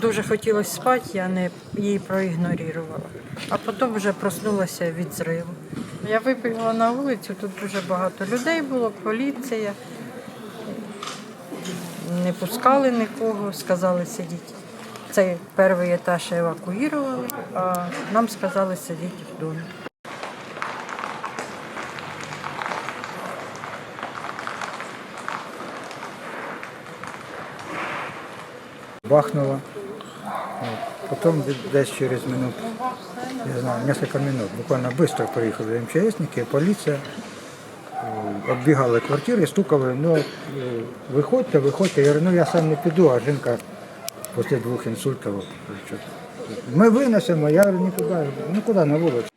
Дуже хотілося спати, я не її проігнорувала. А потім вже проснулася від зриву. Я вибігла на вулицю, тут дуже багато людей було, поліція. Не пускали нікого, сказали сидіти. Цей перший етаж евакуювали, а нам сказали сидіти в домі. бахнуло. Вот. Потом десь через минут, я знаю, несколько минут, буквально швидко приїхали МЧСники, поліція, е, оббігали квартири, стукали, ну, е, виходьте, виходьте. Я говорю, ну я сам не піду, а жінка після двох інсультів. Ми винесемо, я говорю, нікуди, нікуди на вулицю.